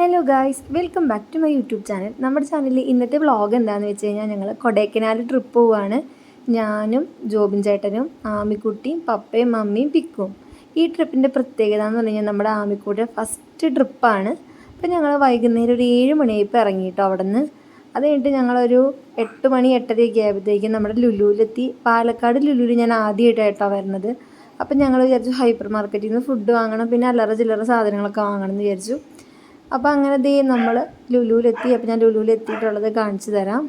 Hello guys welcome back to my YouTube channel നമ്മുടെ ചാനലിൽ ഇന്നത്തെ വ്ളോഗ് എന്താണെന്ന് വെച്ച് കഴിഞ്ഞാൽ ഞങ്ങൾ കൊടൈക്കനാൽ ട്രിപ്പ് പോവുകയാണ് ഞാനും ജോബിൻ ചേട്ടനും ആമിക്കുട്ടിയും പപ്പയും മമ്മിയും പിക്കും. ഈ ട്രിപ്പിന്റെ പ്രത്യേകത എന്ന് പറഞ്ഞു കഴിഞ്ഞാൽ നമ്മുടെ ആമിക്കുട്ടിയുടെ ഫസ്റ്റ് ട്രിപ്പാണ് അപ്പോൾ ഞങ്ങൾ വൈകുന്നേരം ഒരു ഏഴ് മണിയായപ്പോൾ ഇറങ്ങി കേട്ടോ അവിടെ നിന്ന് അത് കഴിഞ്ഞിട്ട് ഞങ്ങളൊരു എട്ട് മണി എട്ടരയൊക്കെ ആയപ്പോഴത്തേക്കും നമ്മുടെ ലുലുവിലെത്തി പാലക്കാട് ലുലുവിൽ ഞാൻ ആദ്യമായിട്ടായിട്ടാണ് വരുന്നത് അപ്പം ഞങ്ങൾ വിചാരിച്ചു ഹൈപ്പർ മാർക്കറ്റിൽ നിന്ന് ഫുഡ് വാങ്ങണം പിന്നെ അല്ലറ ചില്ലറ സാധനങ്ങളൊക്കെ വാങ്ങണം എന്ന് വിചാരിച്ചു. അപ്പോൾ അങ്ങനെ ദേ നമ്മൾ ലുലുവിലെത്തി. അപ്പോൾ ഞാൻ ലുലുവിലെത്തിയിട്ടുള്ളത് കാണിച്ചു തരാം.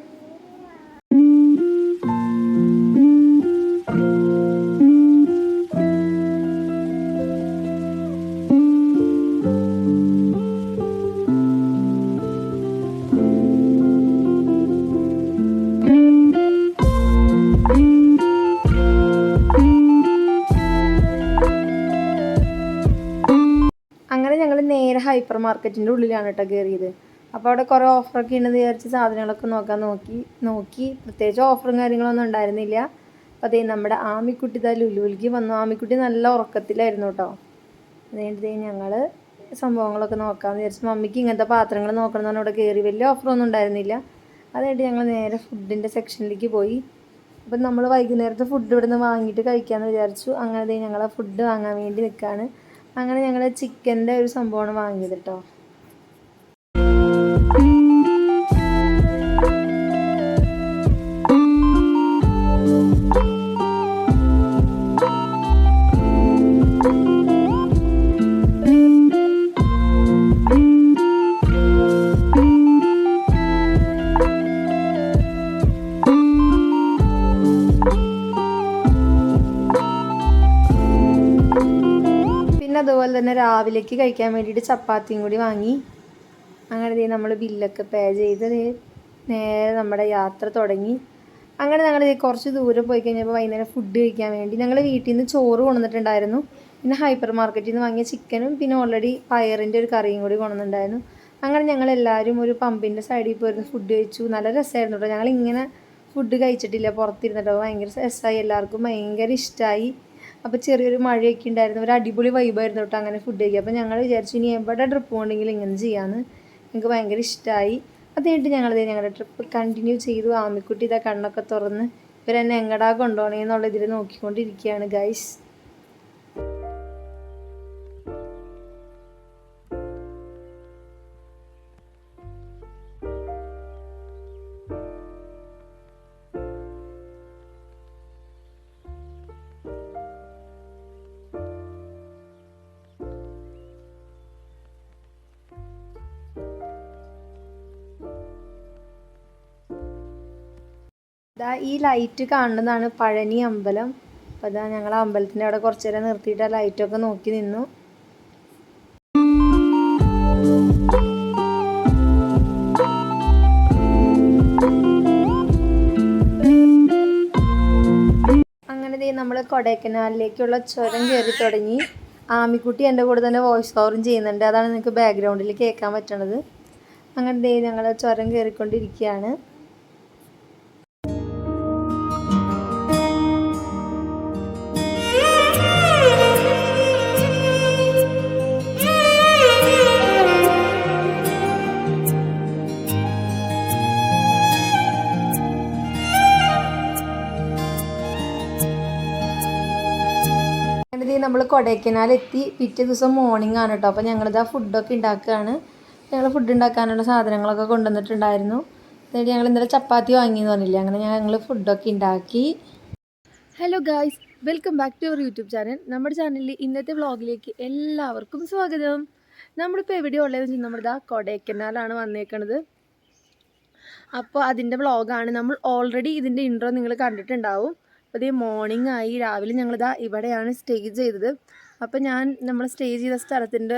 മാർക്കറ്റിന്റെ ഉള്ളിലാണ് കേട്ടോ കയറിയത് അപ്പോൾ അവിടെ കുറേ ഓഫറൊക്കെ ഉണ്ടെന്ന് വിചാരിച്ച് സാധനങ്ങളൊക്കെ നോക്കാൻ നോക്കി നോക്കി. പ്രത്യേകിച്ച് ഓഫറും കാര്യങ്ങളൊന്നും ഉണ്ടായിരുന്നില്ല. അപ്പോൾ അതേ നമ്മുടെ ആമിക്കുട്ടി ഇതാ ലുലുവിലേക്ക് വന്നു. ആമിക്കുട്ടി നല്ല ഉറക്കത്തിലായിരുന്നു കേട്ടോ അതുകൊണ്ട് ഞങ്ങൾ സംഭവങ്ങളൊക്കെ നോക്കാമെന്ന് വിചാരിച്ചു മമ്മിക്ക് ഇങ്ങനത്തെ പാത്രങ്ങൾ നോക്കണം എന്ന് അവിടെ കയറി വലിയ ഓഫറൊന്നും ഉണ്ടായിരുന്നില്ല. അതായിട്ട് ഞങ്ങൾ നേരെ ഫുഡിന്റെ സെക്ഷനിലേക്ക് പോയി. അപ്പം നമ്മൾ വൈകുന്നേരത്തെ ഫുഡ് ഇവിടെ നിന്ന് വാങ്ങിയിട്ട് കഴിക്കാമെന്ന് വിചാരിച്ചു. അങ്ങനെ ഞങ്ങൾ ഫുഡ് വാങ്ങാൻ വേണ്ടി നിൽക്കുകയാണ് അങ്ങനെ ഞങ്ങൾ ചിക്കന്റെ ഒരു സംഭവമാണ് വാങ്ങിയത് കേട്ടോ രാവിലേക്ക് കഴിക്കാൻ വേണ്ടിയിട്ട് ചപ്പാത്തിയും കൂടി വാങ്ങി. അങ്ങനെ നമ്മൾ ബില്ലൊക്കെ പേ ചെയ്ത് നേരെ നമ്മുടെ യാത്ര തുടങ്ങി. അങ്ങനെ ഞങ്ങൾ കുറച്ച് ദൂരം പോയി കഴിഞ്ഞപ്പോൾ വൈകുന്നേരം ഫുഡ് കഴിക്കാൻ വേണ്ടി ഞങ്ങൾ വീട്ടിൽ നിന്ന് ചോറ് കൊണ്ടുവന്നിട്ടുണ്ടായിരുന്നു. പിന്നെ ഹൈപ്പർ മാർക്കറ്റിൽ നിന്ന് വാങ്ങിയ ചിക്കനും പിന്നെ ഓൾറെഡി പയറിന്റെ ഒരു കറിയും കൂടി കൊണ്ടുവന്നിട്ടുണ്ടായിരുന്നു. അങ്ങനെ ഞങ്ങൾ എല്ലാവരും ഒരു പമ്പിന്റെ സൈഡിൽ പോയിരുന്നു ഫുഡ് കഴിച്ചു. നല്ല രസമായിരുന്നു കേട്ടോ ഞങ്ങൾ ഇങ്ങനെ ഫുഡ് കഴിച്ചിട്ടില്ല. പുറത്തിരുന്നിട്ടോ ഭയങ്കര രസമായി എല്ലാവർക്കും ഭയങ്കര ഇഷ്ടമായി അപ്പോൾ ചെറിയൊരു മഴയൊക്കെ ഉണ്ടായിരുന്നു. ഒരു അടിപൊളി വൈബായിരുന്നു കേട്ടോ അങ്ങനെ ഫുഡ് കഴിക്കുക അപ്പോൾ ഞങ്ങൾ വിചാരിച്ചു ഇനി എവിടെ ട്രിപ്പ് പോകണമെങ്കിലും ഇങ്ങനെ ചെയ്യാമെന്ന് ഞങ്ങൾക്ക് ഭയങ്കര ഇഷ്ടമായി അത് കഴിഞ്ഞിട്ട് ഞങ്ങളത് ഞങ്ങളുടെ ട്രിപ്പ് കണ്ടിന്യൂ ചെയ്തു. ആമിക്കുട്ടി ഇതാ കണ്ണൊക്കെ തുറന്ന് ഇവരെന്നെ എങ്ങടാ കൊണ്ടുപോകണേ എന്നുള്ള ഇതിൽ നോക്കിക്കൊണ്ടിരിക്കുകയാണ് ഗൈസ് ഇതാ ഈ ലൈറ്റ് കാണുന്നതാണ് പഴനി അമ്പലം. അപ്പോൾ ഇതാ ഞങ്ങൾ അമ്പലത്തിന്റെ അവിടെ കുറച്ചു നേരം നിർത്തിയിട്ട് ആ ലൈറ്റൊക്കെ നോക്കി നിന്നു. അങ്ങനെ ദേ നമ്മൾ കൊടൈക്കനാലിലേക്കുള്ള ചുരം കയറി തുടങ്ങി. ആമിക്കുട്ടി എന്റെ കൂടെ തന്നെ വോയിസ് ഓവറും ചെയ്യുന്നുണ്ട്. അതാണ് നിങ്ങൾക്ക് ബാക്ക്ഗ്രൗണ്ടിൽ കേൾക്കാൻ പറ്റണത്. അങ്ങനെ ദേ ഞങ്ങൾ ചുരം കയറിക്കൊണ്ടിരിക്കുകയാണ് കൊടൈക്കനാൽ എത്തി പിറ്റേ ദിവസം മോർണിംഗ് ആണ് കേട്ടോ അപ്പോൾ ഞങ്ങളിതാ ഫുഡൊക്കെ ഉണ്ടാക്കുകയാണ് ഞങ്ങൾ ഫുഡ് ഉണ്ടാക്കാനുള്ള സാധനങ്ങളൊക്കെ കൊണ്ടുവന്നിട്ടുണ്ടായിരുന്നു. എന്നിട്ട് ഞങ്ങൾ ഇന്നലെ ചപ്പാത്തി വാങ്ങി എന്ന് പറഞ്ഞില്ല? അങ്ങനെ ഞങ്ങൾ ഫുഡൊക്കെ ഉണ്ടാക്കി. Hello guys welcome back to our YouTube channel നമ്മുടെ ചാനലിൽ ഇന്നത്തെ വ്ളോഗിലേക്ക് എല്ലാവർക്കും സ്വാഗതം. നമ്മളിപ്പോൾ എവിടെയാണ് ഉള്ളതെന്ന് വെച്ചാൽ നമ്മളിതാ കൊടൈക്കനാലാണ് വന്നേക്കണത്. അപ്പോൾ അതിന്റെ വ്ളോഗാണ് നമ്മൾ ഓൾറെഡി ഇതിന്റെ ഇൻട്രോ നിങ്ങൾ കണ്ടിട്ടുണ്ടാവും. അപ്പോൾ മോർണിംഗ് ആയി രാവിലെ ഞങ്ങളിതാ ഇവിടെയാണ് സ്റ്റേ ചെയ്തത്. അപ്പോൾ ഞാൻ നമ്മൾ സ്റ്റേ ചെയ്ത സ്ഥലത്തിന്റെ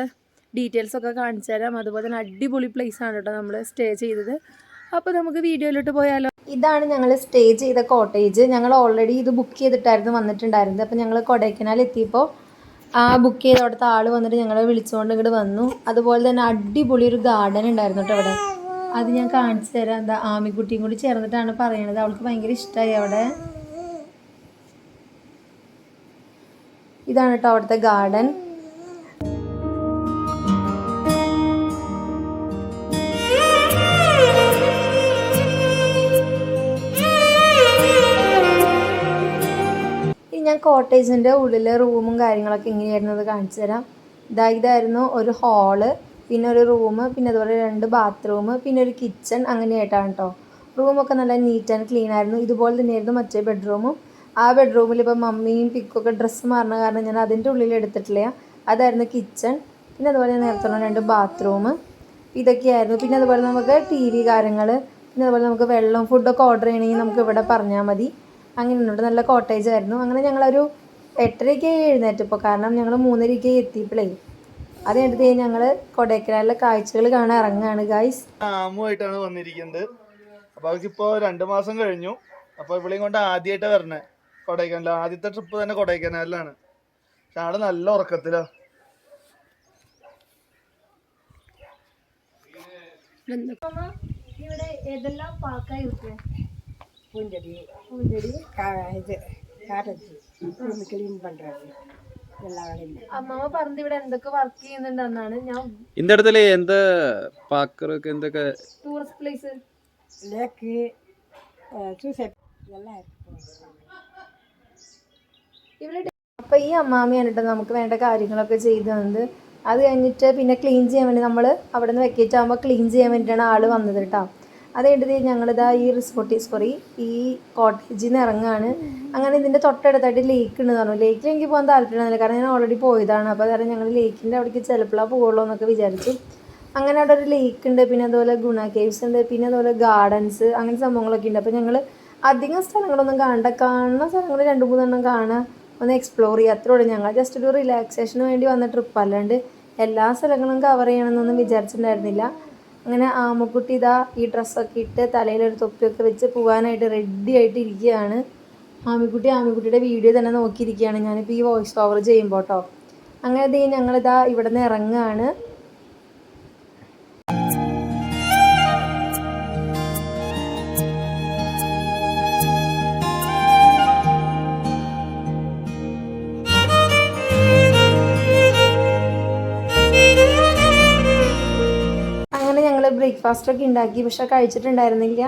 ഡീറ്റെയിൽസൊക്കെ കാണിച്ചു തരാം അതുപോലെ തന്നെ അടിപൊളി പ്ലേസ് ആണ് കേട്ടോ നമ്മൾ സ്റ്റേ ചെയ്തത്. അപ്പോൾ നമുക്ക് വീഡിയോയിലോട്ട് പോയാലോ? ഇതാണ് ഞങ്ങൾ സ്റ്റേ ചെയ്ത കോട്ടേജ്. ഞങ്ങൾ ഓൾറെഡി ഇത് ബുക്ക് ചെയ്തിട്ടായിരുന്നു വന്നിട്ടുണ്ടായിരുന്നത്. അപ്പോൾ ഞങ്ങൾ കൊടൈക്കനാൽ എത്തിയപ്പോൾ ആ ബുക്ക് ചെയ്ത അവിടുത്തെ ആൾ വന്നിട്ട് ഞങ്ങളെ വിളിച്ചുകൊണ്ട് ഇങ്ങോട്ട് വന്നു. അതുപോലെ തന്നെ അടിപൊളി ഒരു ഗാർഡൻ ഉണ്ടായിരുന്നു കേട്ടോ അവിടെ. അത് ഞാൻ കാണിച്ചു തരാം എന്താ ആമിക്കുട്ടിയും കൂടി ചേർന്നിട്ടാണ് പറയണത്. അവൾക്ക് ഭയങ്കര ഇഷ്ടമായി അവിടെ. ഇതാണ് കേട്ടോ അവിടുത്തെ ഗാർഡൻ. ഞാൻ കോട്ടേജിന്റെ ഉള്ളിലെ റൂമും കാര്യങ്ങളൊക്കെ ഇങ്ങനെയായിരുന്നത് കാണിച്ചു തരാം. ഇതാ ഇതായിരുന്നു ഒരു ഹാൾ പിന്നെ ഒരു റൂം പിന്നെ അതുപോലെ രണ്ട് ബാത്റൂം പിന്നെ ഒരു കിച്ചൺ അങ്ങനെയായിട്ടാണ് കേട്ടോ റൂമൊക്കെ നല്ല നീറ്റ് ആൻഡ് ക്ലീൻ ആയിരുന്നു. ഇതുപോലെ തന്നെയായിരുന്നു മറ്റേ ബെഡ്റൂമും ആ ബെഡ്റൂമിൽ ഇപ്പോൾ മമ്മിയും പിക്കൊക്കെ ഡ്രസ്സ് മാറണ കാരണം ഞാൻ അതിന്റെ ഉള്ളിൽ എടുത്തിട്ടില്ല. അതായിരുന്നു കിച്ചൺ പിന്നെ അതുപോലെ നേരത്തെ രണ്ട് ബാത്റൂം ഇതൊക്കെയായിരുന്നു. പിന്നെ അതുപോലെ നമുക്ക് ടി വി കാര്യങ്ങൾ പിന്നെ അതുപോലെ നമുക്ക് വെള്ളം ഫുഡൊക്കെ ഓർഡർ ചെയ്യണമെങ്കിൽ നമുക്ക് ഇവിടെ പറഞ്ഞാൽ മതി. അങ്ങനെ ഉണ്ട്. നല്ല കോട്ടേജ് ആയിരുന്നു. അങ്ങനെ ഞങ്ങളൊരു എട്ടരയ്ക്ക് എഴുന്നേറ്റപ്പോൾ കാരണം ഞങ്ങൾ മൂന്നരയ്ക്ക് എത്തിയപ്പോഴേ അത് കഴിഞ്ഞിട്ട് ഞങ്ങൾ കൊടൈക്കനാലിലെ കാഴ്ചകൾ കാണാൻ ഇറങ്ങുകയാണ് ഗായ്സ് ആയിട്ടാണ് വന്നിരിക്കുന്നത്. അപ്പൊ അവർക്കിപ്പോൾ രണ്ട് മാസം കഴിഞ്ഞു. അപ്പോൾ ഇവിളെയും കൊണ്ട് ആദ്യമായിട്ട് വരണേ. കൊടൈക്കനാൽ ആദ്യത്തെ ട്രിപ്പ് തന്നെ കൊടൈക്കനാലിലാണ് പക്ഷെ ആള് നല്ല ഉറക്കത്തിലാ ഇവിടെ ഏതെല്ലാം പാർക്കായി பூஞ்செடி പൂഞ്ചെടി கா- இது காட்டேஜ் ரூம் க்ளீன் பண்ணுறது எல்லா வேலையும் അമ്മാമ്മ പറഞ്ഞത് ഇവിടെ എന്തൊക്കെ വർക്ക് ചെയ്യുന്നുണ്ടെന്നാണ് ഞാൻ இந்த இடத்துல எந்த பார்க்கறதுக்கு எந்த க- ടൂറിസ്റ്റ് പ്ലേസ് லேக்கு சூசைட் இதெல்லாம் இருக்கு ഇവിടെ അപ്പോൾ ഈ അമ്മാമ്മയാണ് കേട്ടോ നമുക്ക് വേണ്ട കാര്യങ്ങളൊക്കെ ചെയ്തു തന്നത്. അത് കഴിഞ്ഞിട്ട് പിന്നെ ക്ലീൻ ചെയ്യാൻ വേണ്ടി നമ്മൾ അവിടെ നിന്ന് വെക്കേറ്റ് ആകുമ്പോൾ ക്ലീൻ ചെയ്യാൻ വേണ്ടിയിട്ടാണ് ആൾ വന്നത് കേട്ടോ. അത് കഴിഞ്ഞിട്ട് ഞങ്ങളിതാ ഈ റിസോർട്ടിൽ സോറി ഈ കോട്ടേജിൽ നിന്ന് ഇറങ്ങാണ്. അങ്ങനെ ഇതിന്റെ തൊട്ടടുത്തായിട്ട് ലേക്ക് ഉണ്ടെന്ന് പറഞ്ഞു. ലേക്കിൽ എനിക്ക് പോകാൻ താല്പര്യമില്ല കാരണം ഞാൻ ഓൾറെഡി പോയതാണ്. അപ്പോൾ കാരണം ഞങ്ങൾ ലേക്കിന്റെ അവിടേക്ക് ചിലപ്പോഴാണ് പോകുള്ളൂ എന്നൊക്കെ വിചാരിച്ചു. അങ്ങനെ അവിടെ ഒരു ലേക്ക് ഉണ്ട് പിന്നെ അതുപോലെ ഗുണ കേവ്സ് ഉണ്ട് പിന്നെ അതുപോലെ ഗാർഡൻസ് അങ്ങനെ സംഭവങ്ങളൊക്കെ ഉണ്ട് അപ്പോൾ ഞങ്ങൾ അധികം സ്ഥലങ്ങളൊന്നും കാണണ്ട. കാണുന്ന സ്ഥലങ്ങൾ രണ്ട് മൂന്നെണ്ണം കാണുക ഒന്ന് എക്സ്പ്ലോർ ചെയ്യുക അത്രേ ഉള്ളൂ. ഞങ്ങൾ ജസ്റ്റ് ഒരു റിലാക്സേഷന് വേണ്ടി വന്ന ട്രിപ്പ് അല്ലാണ്ട് എല്ലാ സ്ഥലങ്ങളും കവർ ചെയ്യണമെന്നൊന്നും വിചാരിച്ചിട്ടുണ്ടായിരുന്നില്ല. അങ്ങനെ ആമക്കുട്ടി ഇതാ ഈ ഡ്രസ്സൊക്കെ ഇട്ട് തലയിലൊരു തൊപ്പിയൊക്കെ വെച്ച് പോകാനായിട്ട് റെഡി ആയിട്ട് ഇരിക്കുകയാണ്. ആമിക്കുട്ടി ആമിക്കുട്ടിയുടെ വീഡിയോ തന്നെ നോക്കിയിരിക്കുകയാണ്. ഞാനിപ്പോൾ ഈ വോയിസ് ഓവർ ചെയ്യുമ്പോൾ കേട്ടോ അങ്ങനെ ദേ ഞങ്ങളിതാ ഇവിടെ നിന്ന് ഇറങ്ങുകയാണ്. ഞങ്ങൾ ബ്രേക്ക്ഫാസ്റ്റ് ഒക്കെ ഉണ്ടാക്കി പക്ഷെ കഴിച്ചിട്ടുണ്ടായിരുന്നില്ല.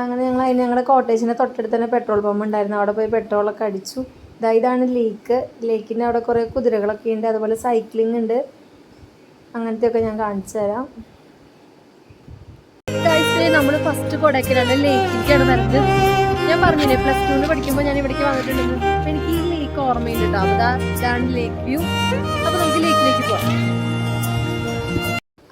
അങ്ങനെ ഞങ്ങൾ അതിന് ഞങ്ങളുടെ കോട്ടേജിന്റെ തൊട്ടടുത്ത് തന്നെ പെട്രോൾ പമ്പ് ഉണ്ടായിരുന്നു. അവിടെ പോയി പെട്രോളൊക്കെ അടിച്ചു. ഇതാ ഇതാണ് ലേക്ക് ലേക്കിന്റെ അവിടെ കുറേ കുതിരകളൊക്കെ ഉണ്ട്. അതുപോലെ സൈക്ലിംഗ് ഉണ്ട്. അങ്ങനത്തെ ഒക്കെ ഞാൻ കാണിച്ചു തരാം. നമ്മൾ ഫസ്റ്റ് കൊടൈക്കനാലിലെ ലേക്കിലേക്കാണ് വരുന്നത് ഞാൻ പറഞ്ഞില്ലേ പ്ലസ് ടുവിന് പഠിക്കുമ്പോൾ ഞാൻ ഇവിടേക്ക് വന്നിട്ടുണ്ടെന്ന്. എനിക്ക് ഈ ലേക്ക് ഓർമ്മയുണ്ട് കേട്ടോ അപ്പോൾ ഇതാണ് ലേക്ക് വ്യൂ അപ്പോൾ നമുക്ക് ലേക്കിലേക്ക് പോവാം.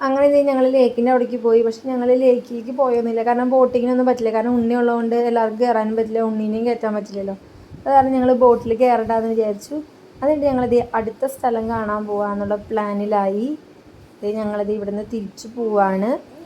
അങ്ങനെ ഇത് ഞങ്ങൾ ലേക്കിന്റെ അവിടേക്ക് പോയി. പക്ഷെ ഞങ്ങൾ ലേക്കിലേക്ക് പോയൊന്നുമില്ല. കാരണം ബോട്ടിങ്ങിനൊന്നും പറ്റില്ല. കാരണം ഉണ്ണി ഉള്ളതുകൊണ്ട് എല്ലാവർക്കും കയറാനും പറ്റില്ല. ഉണ്ണീനെയും കയറ്റാൻ പറ്റില്ലല്ലോ. അത് കാരണം ഞങ്ങൾ ബോട്ടിൽ കയറണ്ടെന്ന് വിചാരിച്ചു. അതുകൊണ്ട് ഞങ്ങളിത് അടുത്ത സ്ഥലം കാണാൻ പോകാന്നുള്ള പ്ലാനിലായി. ഇത് ഞങ്ങളിത് ഇവിടുന്ന് തിരിച്ചു പോവാണ്.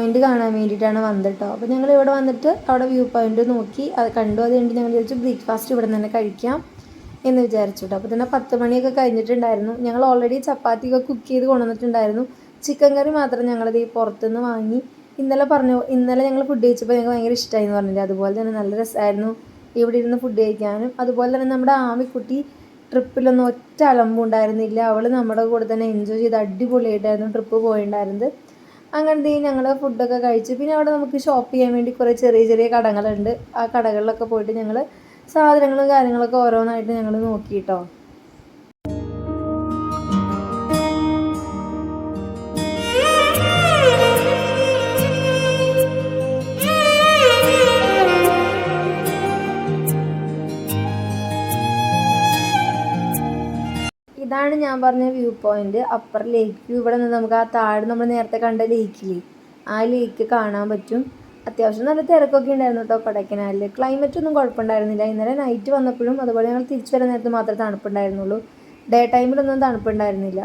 പോയിന്റ് കാണാൻ വേണ്ടിയിട്ടാണ് വന്നത് കേട്ടോ അപ്പോൾ ഞങ്ങൾ ഇവിടെ വന്നിട്ട് അവിടെ വ്യൂ പോയിന്റ് നോക്കി. അത് കണ്ടു. അത് കഴിഞ്ഞ് ഞങ്ങൾ വിചാരിച്ചു ബ്രേക്ക്ഫാസ്റ്റ് ഇവിടെ തന്നെ കഴിക്കാം എന്ന് വിചാരിച്ചു കേട്ടോ അപ്പോൾ തന്നെ പത്ത് മണിയൊക്കെ കഴിഞ്ഞിട്ടുണ്ടായിരുന്നു. ഞങ്ങൾ ഓൾറെഡി ചപ്പാത്തിയൊക്കെ കുക്ക് ചെയ്ത് കൊണ്ടുവന്നിട്ടുണ്ടായിരുന്നു. ചിക്കൻ കറി മാത്രം ഞങ്ങളത് ഈ പുറത്തുനിന്ന് വാങ്ങി. ഇന്നലെ പറഞ്ഞു ഇന്നലെ ഞങ്ങൾ ഫുഡ് കഴിച്ചപ്പോൾ ഞങ്ങൾക്ക് ഭയങ്കര ഇഷ്ടമായി എന്ന് പറഞ്ഞില്ല? അതുപോലെ തന്നെ നല്ല രസമായിരുന്നു ഇവിടെ ഇരുന്ന് ഫുഡ് കഴിക്കാനും. അതുപോലെ തന്നെ നമ്മുടെ ആമിക്കുട്ടി ട്രിപ്പിലൊന്നും ഒറ്റ അലമ്പും ഉണ്ടായിരുന്നില്ല. അവൾ നമ്മുടെ കൂടെ തന്നെ എൻജോയ് ചെയ്ത് അടിപൊളിയായിട്ടായിരുന്നു ട്രിപ്പ് പോയിണ്ടായിരുന്നത്. അങ്ങനത്തെ ഞങ്ങൾ ഫുഡൊക്കെ കഴിച്ച്. പിന്നെ അവിടെ നമുക്ക് ഷോപ്പ് ചെയ്യാൻ വേണ്ടി കുറേ ചെറിയ ചെറിയ കടകളുണ്ട്. ആ കടകളിലൊക്കെ പോയിട്ട് ഞങ്ങൾ സാധനങ്ങളും കാര്യങ്ങളൊക്കെ ഓരോന്നായിട്ട് ഞങ്ങൾ നോക്കി കേട്ടോ ഇതാണ് ഞാൻ പറഞ്ഞ വ്യൂ പോയിന്റ് അപ്പർ ലേക്ക് ഇവിടെ നിന്ന് നമുക്ക് ആ താഴെ നമ്മൾ നേരത്തെ കണ്ട ലേക്കില്ലേ ആ ലേക്ക് കാണാൻ പറ്റും. അത്യാവശ്യം നല്ല തിരക്കൊക്കെ ഉണ്ടായിരുന്നു കേട്ടോ കൊടൈക്കനാലിൽ ക്ലൈമറ്റ് ഒന്നും കുഴപ്പമുണ്ടായിരുന്നില്ല. ഇന്നലെ നൈറ്റ് വന്നപ്പോഴും അതുപോലെ ഞങ്ങൾ തിരിച്ചു വരുന്ന നേരത്ത് മാത്രമേ തണുപ്പുണ്ടായിരുന്നുള്ളൂ. ഡേ ടൈമിലൊന്നും തണുപ്പുണ്ടായിരുന്നില്ല.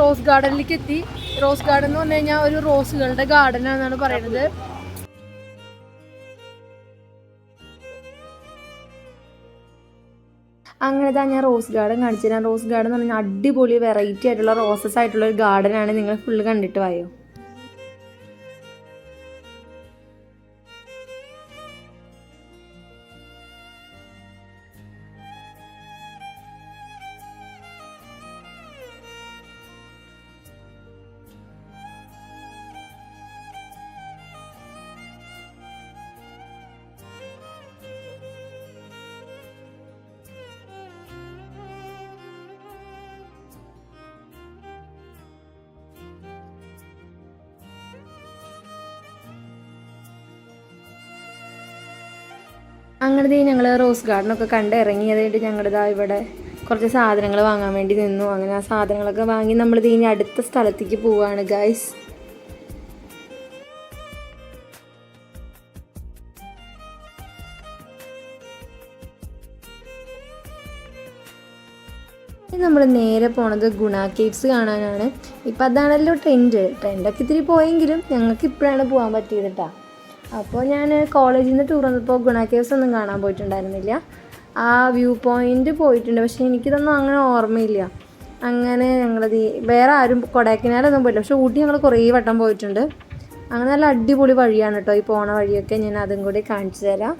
റോസ് ഗാർഡനിലേക്ക് എത്തി. റോസ് ഗാർഡൻ എന്ന് പറഞ്ഞു കഴിഞ്ഞാൽ ഒരു റോസുകളുടെ ഗാർഡൻ ആണെന്നാണ് പറയുന്നത്. അങ്ങനെ തന്നെ ഞാൻ റോസ് ഗാർഡൻ കാണിച്ചു തരാം. റോസ് ഗാർഡൻ എന്ന് പറഞ്ഞാൽ അടിപൊളി വെറൈറ്റി ആയിട്ടുള്ള റോസസ് ആയിട്ടുള്ള ഒരു ഗാർഡൻ ആണ്. നിങ്ങൾ ഫുള്ള് കണ്ടിട്ട് വായോ? റോസ് ഗാർഡനൊക്കെ കണ്ട് ഇറങ്ങിയതായിട്ട് ഞങ്ങളിതാ ഇവിടെ കുറച്ച് സാധനങ്ങൾ വാങ്ങാൻ വേണ്ടി നിന്നു. അങ്ങനെ ആ സാധനങ്ങളൊക്കെ വാങ്ങി നമ്മൾ ഇനി അടുത്ത സ്ഥലത്തേക്ക് പോവുകയാണ് ഗൈസ് നമ്മൾ നേരെ പോണത് ഗുണ കേവ്സ് കാണാനാണ്. ഇപ്പം അതാണല്ലോ ട്രെൻഡ് ട്രെൻഡൊക്കെ ഇത്തിരി പോയെങ്കിലും ഞങ്ങൾക്ക് ഇപ്പോഴാണ് പോകാൻ പറ്റിയത് കേട്ടോ അപ്പോൾ ഞാൻ കോളേജിൽ നിന്ന് ടൂർ വന്നപ്പോൾ ഗുണ കേവ്സ് ഒന്നും കാണാൻ പോയിട്ടുണ്ടായിരുന്നില്ല. ആ വ്യൂ പോയിന്റ് പോയിട്ടുണ്ട്. പക്ഷേ എനിക്കിതൊന്നും അങ്ങനെ ഓർമ്മയില്ല. അങ്ങനെ ഞങ്ങളത് വേറെ ആരും കൊടൈക്കനാലൊന്നും പോയില്ല പക്ഷേ ഊട്ടി ഞങ്ങൾ കുറേ വട്ടം പോയിട്ടുണ്ട്. അങ്ങനെ നല്ല അടിപൊളി വഴിയാണ് കേട്ടോ ഈ പോണ വഴിയൊക്കെ. ഞാൻ അതും കൂടി കാണിച്ചു തരാം.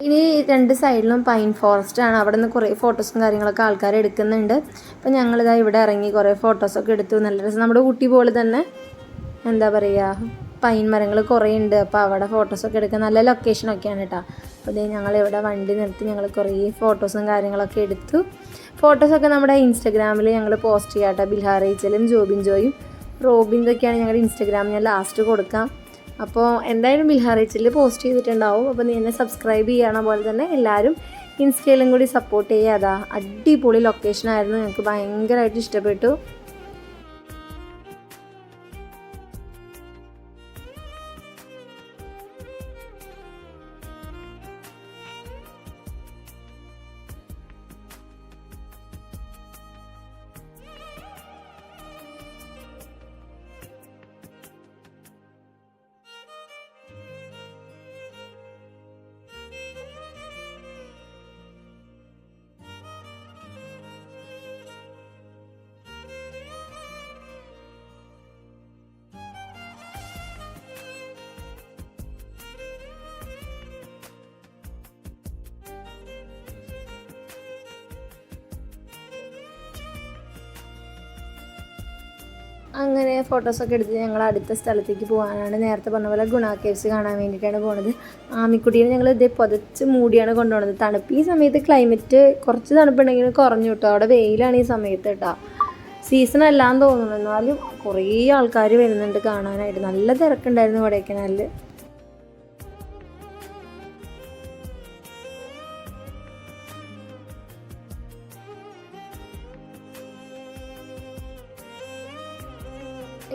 ഇനി രണ്ട് സൈഡിലും പൈൻ ഫോറസ്റ്റ് ആണ്. അവിടെ നിന്ന് കുറേ ഫോട്ടോസും കാര്യങ്ങളൊക്കെ ആൾക്കാർ എടുക്കുന്നുണ്ട്. അപ്പം ഞങ്ങളിതാ ഇവിടെ ഇറങ്ങി കുറേ ഫോട്ടോസൊക്കെ എടുത്തു. നല്ല രസം. നമ്മുടെ ഊട്ടി പോലെ തന്നെ. എന്താ പറയുക പൈൻ മരങ്ങൾ കുറേ ഉണ്ട് അപ്പോൾ അവിടെ ഫോട്ടോസൊക്കെ എടുക്കാൻ നല്ല ലൊക്കേഷനൊക്കെയാണ് കേട്ടോ അപ്പോൾ ഇതേ ഞങ്ങൾ ഇവിടെ വണ്ടി നിർത്തി ഞങ്ങൾ കുറേ ഫോട്ടോസും കാര്യങ്ങളൊക്കെ എടുത്തു. ഫോട്ടോസൊക്കെ നമ്മുടെ ഇൻസ്റ്റഗ്രാമിൽ ഞങ്ങൾ പോസ്റ്റ് ചെയ്യാം കേട്ടോ ബിൽഹാർ ഏച്ചലും ജോബിൻ ജോയും റോബിന്റെയൊക്കെയാണ് ഞങ്ങളുടെ ഇൻസ്റ്റഗ്രാമിൽ ഞാൻ ലാസ്റ്റ് കൊടുക്കാം. അപ്പോൾ എന്തായാലും ബിൽഹാർ ഏച്ചലിൽ പോസ്റ്റ് ചെയ്തിട്ടുണ്ടാവും. അപ്പോൾ നീ എന്നെ സബ്സ്ക്രൈബ് ചെയ്യണ പോലെ തന്നെ എല്ലാവരും ഇൻസ്റ്റയിലും കൂടി സപ്പോർട്ട് ചെയ്യാതാ അടിപൊളി ലൊക്കേഷനായിരുന്നു ഞങ്ങൾക്ക് ഭയങ്കരമായിട്ട് ഇഷ്ടപ്പെട്ടു. അങ്ങനെ ഫോട്ടോസൊക്കെ എടുത്ത് ഞങ്ങൾ അടുത്ത സ്ഥലത്തേക്ക് പോകാനാണ് നേരത്തെ പറഞ്ഞ പോലെ ഗുണ കേവ്സ് കാണാൻ വേണ്ടിയിട്ടാണ് പോണത്. ആമിക്കുട്ടീനെ ഞങ്ങൾ ഇതേ പുതച്ച് മൂടിയാണ് കൊണ്ടുപോകുന്നത് തണുപ്പ് ഈ സമയത്ത് ക്ലൈമറ്റ് കുറച്ച് തണുപ്പുണ്ടെങ്കിലും കുറഞ്ഞു കിട്ടും. അവിടെ വെയിലാണ് ഈ സമയത്ത് കേട്ടോ. സീസൺ അല്ലാന്ന് തോന്നുന്നു. എന്നാലും കുറേ ആൾക്കാർ വരുന്നുണ്ട് കാണാനായിട്ട്. നല്ല തിരക്കുണ്ടായിരുന്നു കൊടൈക്കനാലിൽ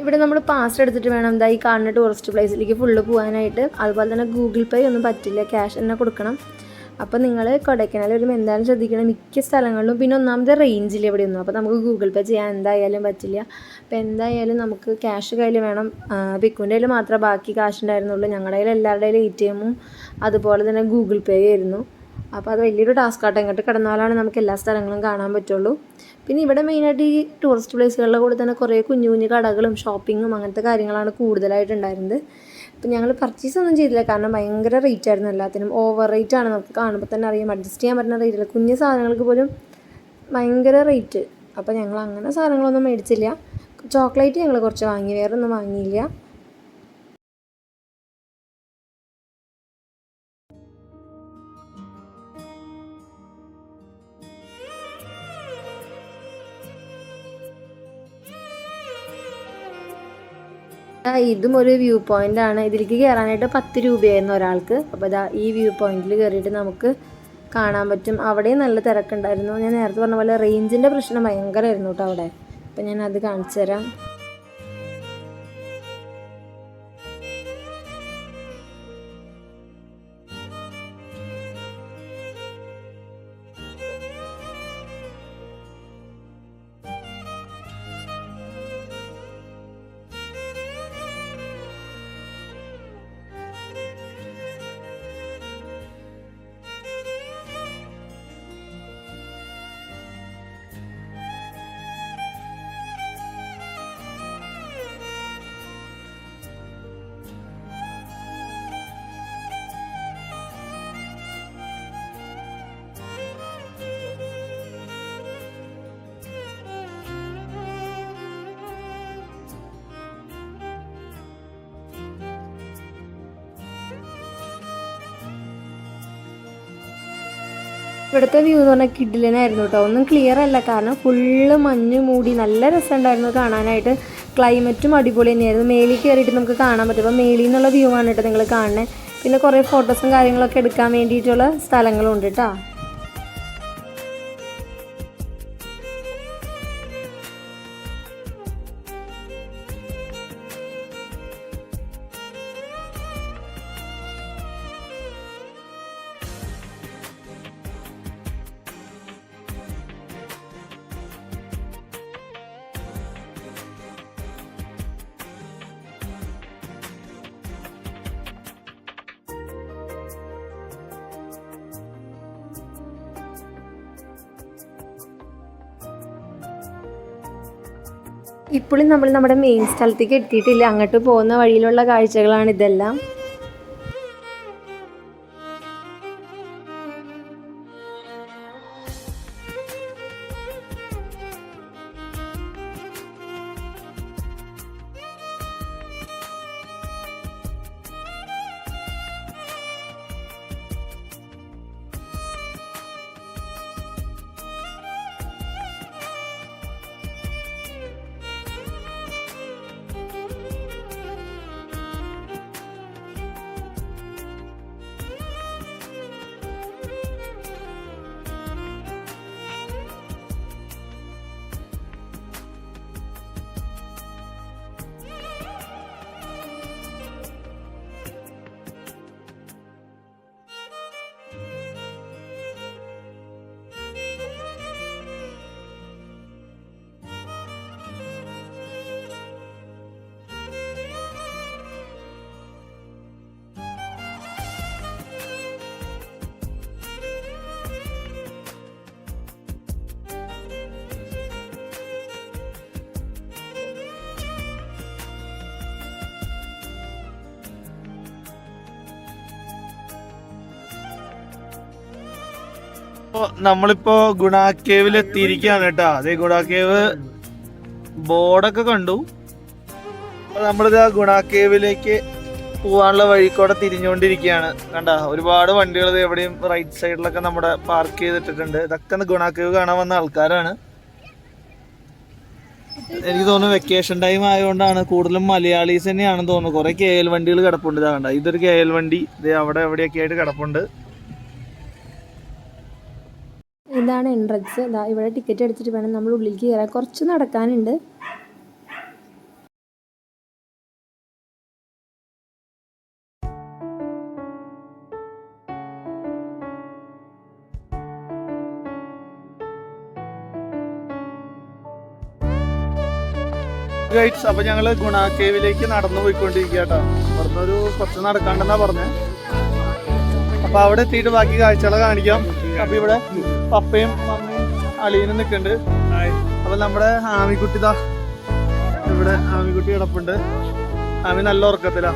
ഇവിടെ നമ്മൾ പാസ് എടുത്തിട്ട് വേണം എന്താ ഈ കാണുന്ന ടൂറിസ്റ്റ് പ്ലേസിലേക്ക് ഫുള്ള് പോകാനായിട്ട്. അതുപോലെ തന്നെ ഗൂഗിൾ പേ ഒന്നും പറ്റില്ല. ക്യാഷ് തന്നെ കൊടുക്കണം. അപ്പോൾ നിങ്ങൾ കൊടൈക്കനാൽ വരുമ്പോൾ എന്തായാലും ശ്രദ്ധിക്കണം. മിക്ക സ്ഥലങ്ങളിലും പിന്നെ ഒന്നാമത് റേഞ്ചിൽ എവിടെയൊന്നും. അപ്പോൾ നമുക്ക് ഗൂഗിൾ പേ ചെയ്യാൻ എന്തായാലും പറ്റില്ല. അപ്പോൾ എന്തായാലും നമുക്ക് ക്യാഷ് കയ്യിൽ വേണം. പിക്കുവിന്റെ കയ്യിൽ മാത്രമേ ബാക്കി കാശ് ഉണ്ടായിരുന്നുള്ളൂ. ഞങ്ങളുടെ കയ്യിൽ എല്ലാവരുടെ കയ്യിൽ എ ടി എമ്മും അതുപോലെ തന്നെ ഗൂഗിൾ പേ ആയിരുന്നു. അപ്പോൾ അത് വലിയൊരു ടാസ്ക് ആട്ടോ. ഇങ്ങോട്ട് കിടന്നാലാണ് നമുക്ക് എല്ലാ സ്ഥലങ്ങളും കാണാൻ പറ്റുള്ളൂ. പിന്നെ ഇവിടെ മെയിനായിട്ട് ഈ ടൂറിസ്റ്റ് പ്ലേസുകളുടെ കൂടെ തന്നെ കുറേ കുഞ്ഞു കുഞ്ഞു കടകളും ഷോപ്പിങ്ങും അങ്ങനത്തെ കാര്യങ്ങളാണ് കൂടുതലായിട്ടുണ്ടായിരുന്നത് അപ്പം ഞങ്ങൾ പർച്ചേസ് ഒന്നും ചെയ്തില്ല. കാരണം ഭയങ്കര റേറ്റ് ആയിരുന്നു എല്ലാത്തിനും. ഓവർ റേറ്റ് ആണ് നമുക്ക് കാണുമ്പോൾ തന്നെ അറിയാം. അഡ്ജസ്റ്റ് ചെയ്യാൻ പറ്റുന്ന റേറ്റില്ല കുഞ്ഞു സാധനങ്ങൾക്ക് പോലും ഭയങ്കര റേറ്റ് അപ്പോൾ ഞങ്ങൾ അങ്ങനെ സാധനങ്ങളൊന്നും മേടിച്ചില്ല. ചോക്ലേറ്റ് ഞങ്ങൾ കുറച്ച് വാങ്ങി. വേറെ ഒന്നും വാങ്ങിയില്ല. ഇതും ഒരു വ്യൂ പോയിന്റ് ആണ്. ഇതിലേക്ക് കയറാനായിട്ട് പത്ത് രൂപയായിരുന്നു ഒരാൾക്ക്. അപ്പോൾ ഇതാ ഈ വ്യൂ പോയിന്റിൽ കയറിയിട്ട് നമുക്ക് കാണാൻ പറ്റും. അവിടെയും നല്ല തിരക്കുണ്ടായിരുന്നു. ഞാൻ നേരത്തെ പറഞ്ഞ പോലെ റേഞ്ചിന്റെ പ്രശ്നം ഭയങ്കരമായിരുന്നു കേട്ടോ അവിടെ. അപ്പോൾ ഞാൻ അത് കാണിച്ചു തരാം ഇവിടുത്തെ വ്യൂ എന്ന് പറഞ്ഞാൽ കിഡിലിനായിരുന്നു കേട്ടോ ഒന്നും ക്ലിയർ അല്ല. കാരണം ഫുള്ള് മഞ്ഞ് മൂടി നല്ല രസമുണ്ടായിരുന്നു കാണാനായിട്ട്. ക്ലൈമറ്റും അടിപൊളി തന്നെയായിരുന്നു. മേലിൽ കയറിയിട്ട് നമുക്ക് കാണാൻ പറ്റും. അപ്പോൾ മേലിൽ നിന്നുള്ള വ്യൂ ആണ് കേട്ടോ നിങ്ങൾ കാണുന്നത് പിന്നെ കുറേ ഫോട്ടോസും കാര്യങ്ങളൊക്കെ എടുക്കാൻ വേണ്ടിയിട്ടുള്ള സ്ഥലങ്ങളുണ്ട് കേട്ടോ ഇപ്പോഴും നമ്മൾ നമ്മുടെ മെയിൻ സ്ഥലത്തേക്ക് എത്തിയിട്ടില്ല. അങ്ങോട്ട് പോകുന്ന വഴിയിലുള്ള കാഴ്ചകളാണ് ഇതെല്ലാം. നമ്മളിപ്പോ ഗുണ കേവിൽ എത്തിയിരിക്കുകയാണ് കേട്ടോ. അതെ ഗുണ കേവ് ബോർഡൊക്കെ കണ്ടു. നമ്മളിത് ഗുണ കേവിലേക്ക് പോവാനുള്ള വഴിക്കൂടെ തിരിഞ്ഞുകൊണ്ടിരിക്കുകയാണ്. കണ്ട ഒരുപാട് വണ്ടികൾ എവിടെയും റൈറ്റ് സൈഡിലൊക്കെ നമ്മുടെ പാർക്ക് ചെയ്തിട്ടിട്ടുണ്ട്. ഇതൊക്കെ ഗുണ കേവ് കാണാൻ വന്ന ആൾക്കാരാണ്. എനിക്ക് തോന്നുന്നു വെക്കേഷൻ ടൈം ആയതുകൊണ്ടാണ് കൂടുതലും മലയാളീസ് തന്നെയാണെന്ന് തോന്നുന്നു. കുറെ കെ എൽ വണ്ടികൾ കിടപ്പുണ്ട്. ഇതാ കണ്ട ഇതൊരു കെ എൽ വണ്ടി. ഇത് അവിടെ എവിടെയൊക്കെ ആയിട്ട് കിടപ്പുണ്ട്. ഇതാണ് എൻട്രൻസ് ഇതാ ഇവിടെ ടിക്കറ്റ് എടുത്തിട്ട് വേണം നമ്മൾ ഉള്ളിലേക്ക് കയറാൻ. കുറച്ച് നടക്കാനുണ്ട്. ഗൈഡ്സ് അപ്പൊ ഞങ്ങൾ ഗുണ കേവിലേക്ക് നടന്നു പോയിക്കൊണ്ടിരിക്കുക ഇവിടുന്ന് കുറച്ച് നടക്കാണ്ടെന്നാ പറഞ്ഞേ. അപ്പൊ അവിടെ എത്തിയിട്ട് ബാക്കി കാഴ്ചകളെ കാണിക്കാം. അപ്പൊ ഇവിടെ പപ്പയും മമ്മയും അളിയനും നിൽക്കുന്നുണ്ട്. അപ്പൊ നമ്മുടെ ആമിക്കുട്ടി ദാ ഇവിടെ ആമിക്കുട്ടി കിടപ്പുണ്ട്. ആമി നല്ല ഉറക്കത്തിലാ.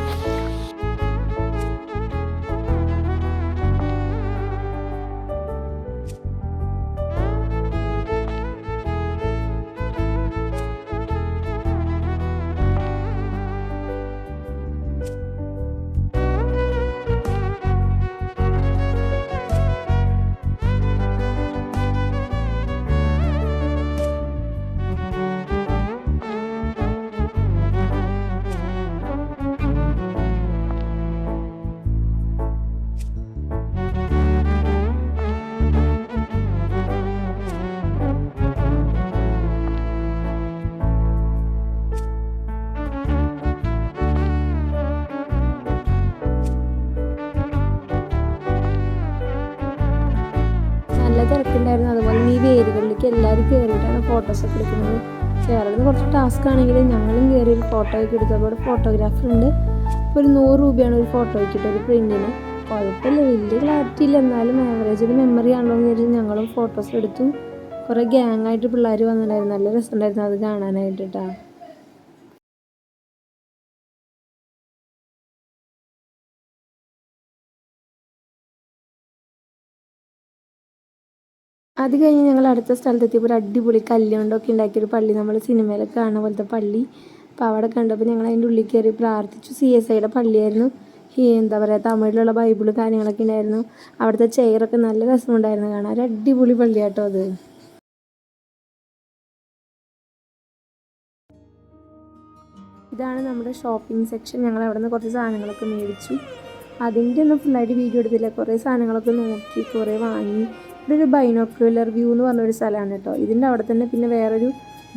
ഉള്ളിലേക്ക് കയറിയിട്ടാണ് ഫോട്ടോസൊക്കെ എടുക്കുന്നത്. കയറുന്നത് കുറച്ച് ടാസ്ക് ആണെങ്കിലും ഞങ്ങളും കയറി ഒരു ഫോട്ടോ ഒക്കെ എടുത്തപ്പോൾ അവിടെ ഫോട്ടോഗ്രാഫർ ഉണ്ട്. അപ്പോൾ ഒരു നൂറ് രൂപയാണ് ഒരു ഫോട്ടോയ്ക്ക് ഇട്ടത് ഒരു പ്രിന്റിന് കുഴപ്പമില്ല വലിയ ക്ലാരിറ്റി ഇല്ല. എന്നാലും ആവറേജ് ഒരു മെമ്മറി ആണല്ലോ എന്ന് ഞങ്ങളും ഫോട്ടോസ് എടുത്തു. കുറേ ഗ്യാങ് ആയിട്ട് പിള്ളേർ വന്നിട്ടുണ്ടായിരുന്നു. നല്ല രസമുണ്ടായിരുന്നു അത് കാണാനായിട്ട് കേട്ടോ അത് കഴിഞ്ഞ് ഞങ്ങൾ അടുത്ത സ്ഥലത്തെത്തിയപ്പോൾ ഒരു അടിപൊളി കല്ലുകൊണ്ടൊക്കെ ഉണ്ടാക്കിയൊരു പള്ളി നമ്മൾ സിനിമയിലൊക്കെ കാണുന്ന പോലത്തെ പള്ളി. അപ്പോൾ അവിടെ കണ്ടപ്പോൾ ഞങ്ങൾ അതിന്റെ ഉള്ളിൽ കയറി പ്രാർത്ഥിച്ചു. സി എസ് ഐയുടെ പള്ളിയായിരുന്നു. എന്താ പറയുക തമിഴിലുള്ള ബൈബിൾ കാര്യങ്ങളൊക്കെ ഉണ്ടായിരുന്നു. അവിടുത്തെ ചെയറൊക്കെ നല്ല രസമുണ്ടായിരുന്നു കാണാൻ. ഒരു അടിപൊളി പള്ളിയാട്ടോ അത്. ഇതാണ് നമ്മുടെ ഷോപ്പിംഗ് സെക്ഷൻ. ഞങ്ങൾ അവിടെ നിന്ന് കുറച്ച് സാധനങ്ങളൊക്കെ മേടിച്ചു. അതിന്റെ ഒന്നും ഫുള്ളായിട്ട് വീഡിയോ എടുത്തില്ല. കുറേ സാധനങ്ങളൊക്കെ നോക്കി കുറേ വാങ്ങി. ഒരു ബൈനോക്കുലർ വ്യൂ എന്ന് പറഞ്ഞൊരു സ്ഥലമാണ് കേട്ടോ. ഇതിന്റെ അവിടെ തന്നെ പിന്നെ വേറൊരു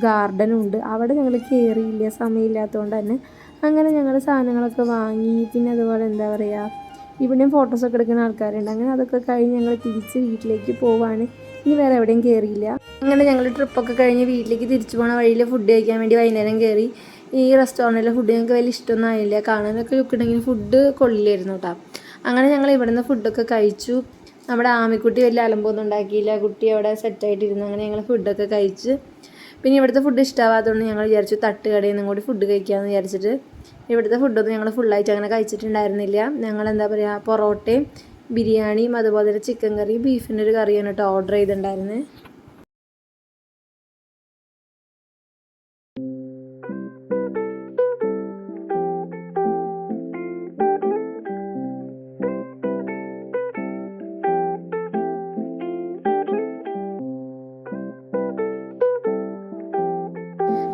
ഗാർഡനും ഉണ്ട്. അവിടെ ഞങ്ങൾ കയറിയില്ല സമയമില്ലാത്തതുകൊണ്ട് തന്നെ. അങ്ങനെ ഞങ്ങൾ സാധനങ്ങളൊക്കെ വാങ്ങി പിന്നെ അതുപോലെ എന്താ പറയുക ഇവിടെയും ഫോട്ടോസൊക്കെ എടുക്കുന്ന ആൾക്കാരുണ്ട്. അങ്ങനെ അതൊക്കെ കഴിഞ്ഞ് ഞങ്ങൾ തിരിച്ച് വീട്ടിലേക്ക് പോവാണ്. ഇനി വേറെ എവിടെയും കയറിയില്ല അങ്ങനെ ഞങ്ങൾ ട്രിപ്പൊക്കെ കഴിഞ്ഞ് വീട്ടിലേക്ക് തിരിച്ചു പോണ വഴിയിൽ ഫുഡ് കഴിക്കാൻ വേണ്ടി വൈകുന്നേരം കയറി ഈ റെസ്റ്റോറന്റിലെ ഫുഡ് ഞങ്ങൾക്ക് വലിയ ഇഷ്ടമൊന്നും ആയില്ല. കാണാനൊക്കെ ലുക്കുണ്ടെങ്കിൽ ഫുഡ് കൊള്ളില്ലായിരുന്നു കേട്ടോ. അങ്ങനെ ഞങ്ങൾ ഇവിടുന്ന് ഫുഡൊക്കെ കഴിച്ചു. നമ്മുടെ ആമിക്കുട്ടി വലിയ അലമ്പൊന്നും ഉണ്ടാക്കിയില്ല. കുട്ടി അവിടെ സെറ്റായിട്ടിരുന്നു അങ്ങനെ ഞങ്ങൾ ഫുഡൊക്കെ കഴിച്ച്. പിന്നെ ഇവിടുത്തെ ഫുഡ് ഇഷ്ടമാവാത്തതുകൊണ്ട് ഞങ്ങൾ വിചാരിച്ചു തട്ടുകടയിൽ നിന്നും കൂടി ഫുഡ് കഴിക്കാമെന്ന് വിചാരിച്ചിട്ട് ഇവിടുത്തെ ഫുഡൊന്നും ഞങ്ങൾ ഫുള്ളായിട്ട് അങ്ങനെ കഴിച്ചിട്ടുണ്ടായിരുന്നില്ല. ഞങ്ങൾ എന്താ പറയുക പൊറോട്ടയും ബിരിയാണിയും അതുപോലെ തന്നെ ചിക്കൻ കറിയും ബീഫിന്റെ ഒരു കറിയാണ് കേട്ടോ ഓർഡർ ചെയ്തിട്ടുണ്ടായിരുന്നത്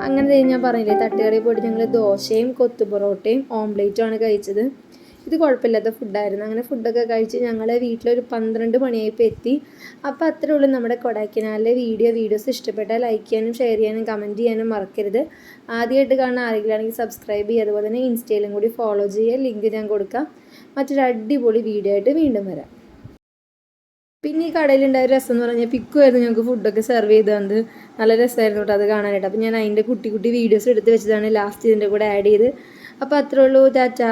അങ്ങനെ ഞാൻ പറഞ്ഞില്ലേ തട്ടുകടയിൽ പോയിട്ട് ഞങ്ങൾ ദോശയും കൊത്തു പൊറോട്ടയും ഓംലേറ്റും ആണ് കഴിച്ചത്. ഇത് കുഴപ്പമില്ലാത്ത ഫുഡായിരുന്നു അങ്ങനെ ഫുഡൊക്കെ കഴിച്ച് ഞങ്ങൾ വീട്ടിലൊരു പന്ത്രണ്ട് മണിയായപ്പോൾ എത്തി. അപ്പോൾ അത്രേ ഉള്ളൂ നമ്മുടെ കൊടൈക്കനാലിലെ വീഡിയോ വീഡിയോസ് ഇഷ്ടപ്പെട്ടാൽ ലൈക്ക് ചെയ്യാനും ഷെയർ ചെയ്യാനും കമന്റ് ചെയ്യാനും മറക്കരുത്. ആദ്യമായിട്ട് കാണുന്ന ആരെങ്കിലും ആണെങ്കിൽ സബ്സ്ക്രൈബ് ചെയ്യുക. അതുപോലെ തന്നെ ഇൻസ്റ്റയിലും കൂടി ഫോളോ ചെയ്യുക. ലിങ്ക് ഞാൻ കൊടുക്കാം. മറ്റൊരു അടിപൊളി വീഡിയോ ആയിട്ട് വീണ്ടും വരാം. പിന്നെ ഈ കടയിലുണ്ടായ രസം എന്ന് പറഞ്ഞാൽ പിക്കുമായിരുന്നു ഞങ്ങൾക്ക് ഫുഡൊക്കെ സെർവ് ചെയ്ത് തന്നത് നല്ല രസമായിരുന്നു കേട്ടോ അത് കാണാനായിട്ട്. അപ്പോൾ ഞാൻ അതിന്റെ കുട്ടി കുട്ടി വീഡിയോസ് എടുത്ത് വെച്ചതാണ് ലാസ്റ്റ് ഇതിന്റെ കൂടെ ആഡ് ചെയ്ത്. അപ്പോൾ അത്രേ ഉള്ളൂ ടാറ്റാ.